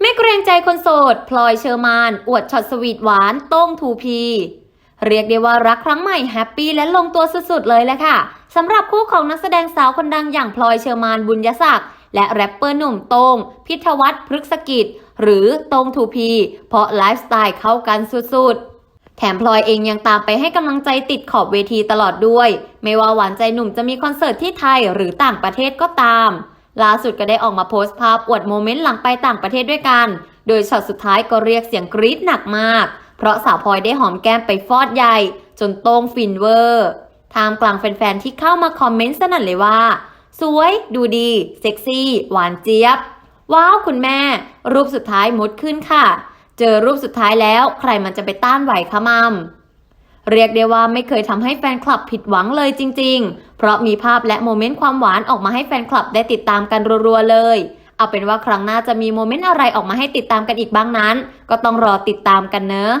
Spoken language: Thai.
ไม่เกรงใจคนโสด พลอยเชอร์มาน อวดช็อตสวีทหวานโต้งทูพี เรียกได้ว่ารักครั้งใหม่แฮปปี้และลงตัวสุดๆเลยแหละค่ะสำหรับคู่ของนักแสดงสาวคนดังอย่างพลอยเชอร์มานบุญยศักดิ์และแรปเปอร์หนุ่มโต้งพิทวัฒน์พฤกษกิจ หรือโต้งทูพี เพราะไลฟ์สไตล์เข้ากันสุดๆแถมพลอยเองยังตามไปให้กำลังใจติดขอบเวทีตลอดด้วย ไม่ว่าหวานใจหนุ่มจะมีคอนเสิร์ตที่ไทยหรือต่างประเทศก็ตาม ล่าสุดก็ได้ออกมาโพสต์ภาพอวดโมเมนต์หลังไปต่างประเทศด้วยกัน โดยช็อตสุดท้ายก็เรียกเสียงกรี๊ดหนักมาก เพราะสาวพลอยได้หอมแก้มไปฟอดใหญ่ จนโต้งฟินเวอร์ท่ามกลางแฟนๆที่เข้ามาคอมเมนต์สนั่นเลยว่า สวย ดูดี เซ็กซี่ หวานเจี๊ยบ ว้าวคุณแม่ รูปสุดท้ายมดขึ้นค่ะ เจอรูปสุดท้ายแล้วใครมันจะไปต้านไหวคะมัม เรียกได้ว่าไม่เคยทำให้แฟนคลับผิดหวังเลยจริง ๆ เพราะมีภาพและโมเมนต์ความหวานออกมาให้แฟนคลับได้ติดตามกันรัวๆเลย เอาเป็นว่าครั้งหน้าจะมีโมเมนต์อะไรออกมาให้ติดตามกันอีกบ้างนั้น ก็ต้องรอติดตามกันเนอะ